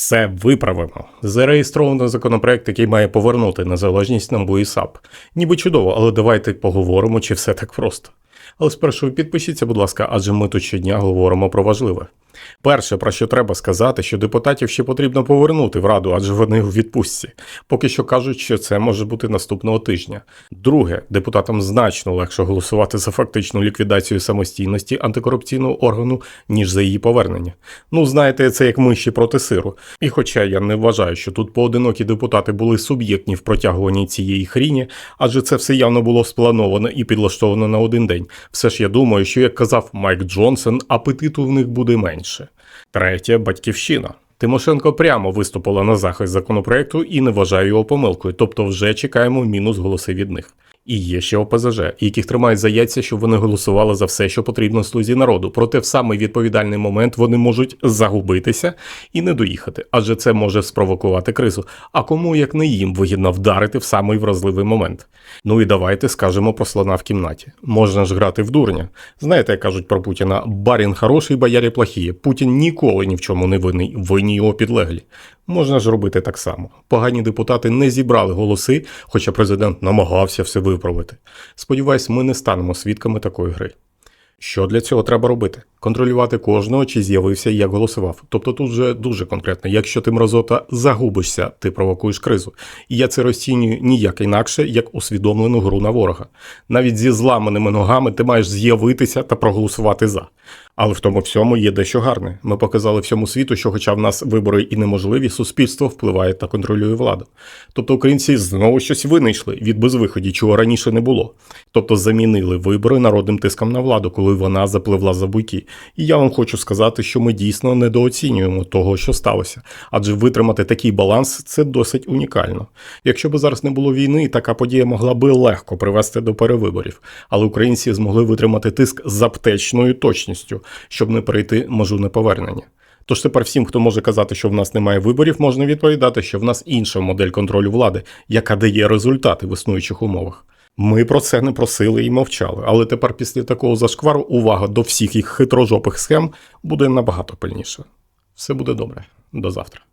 Все виправимо. Зареєстровано законопроект, який має повернути незалежність НАБУ і САП. Ніби чудово, але давайте поговоримо, чи все так просто. Але спершу підпишіться, будь ласка, адже ми тут щодня говоримо про важливе. Перше, про що треба сказати, що депутатів ще потрібно повернути в раду, адже вони у відпустці. Поки що кажуть, що це може бути наступного тижня. Друге, депутатам значно легше голосувати за фактичну ліквідацію самостійності антикорупційного органу, ніж за її повернення. Ну, знаєте, це як миші проти сиру. І хоча я не вважаю, що тут поодинокі депутати були суб'єктні в протягуванні цієї хріні, адже це все явно було сплановано і підлаштовано на один день. Все ж я думаю, що як казав Майк Джонсон, апетиту в них буде менше. Третє батьківщина. Тимошенко прямо виступила на захист законопроекту і не вважає його помилкою, тобто вже чекаємо мінус голоси від них. І є ще ОПЗЖ, яких тримають за яйця, щоб вони голосували за все, що потрібно слузі народу. Проте в самий відповідальний момент вони можуть загубитися і не доїхати, адже це може спровокувати кризу. А кому як не їм вигідно вдарити в самий вразливий момент. Ну і давайте скажемо про слона в кімнаті. Можна ж грати в дурня. Знаєте, як кажуть про Путіна, барін хороший, боярі плохі. Путін ніколи ні в чому не винний, винні його підлеглі. Можна ж робити так само. Погані депутати не зібрали голоси, хоча президент намагався все виправити. Сподіваюсь, ми не станемо свідками такої гри. Що для цього треба робити? Контролювати кожного, чи з'явився і як голосував. Тобто тут вже дуже конкретно. Якщо ти мразота загубишся, ти провокуєш кризу. І я це розцінюю ніяк інакше, як усвідомлену гру на ворога. Навіть зі зламаними ногами ти маєш з'явитися та проголосувати за. Але в тому всьому є дещо гарне. Ми показали всьому світу, що, хоча в нас вибори і неможливі, суспільство впливає та контролює владу. Тобто українці знову щось винайшли від безвиході, чого раніше не було. Тобто замінили вибори народним тиском на владу, коли вона запливла за буйки. І я вам хочу сказати, що ми дійсно недооцінюємо того, що сталося. Адже витримати такий баланс це досить унікально. Якщо б зараз не було війни, така подія могла би легко привести до перевиборів, але українці змогли витримати тиск з аптечною точністю, щоб не перейти межу неповернення. Тож тепер всім, хто може казати, що в нас немає виборів, можна відповідати, що в нас інша модель контролю влади, яка дає результати в існуючих умовах. Ми про це не просили і мовчали, але тепер після такого зашквару увага до всіх їх хитрожопих схем буде набагато пильніша. Все буде добре. До завтра.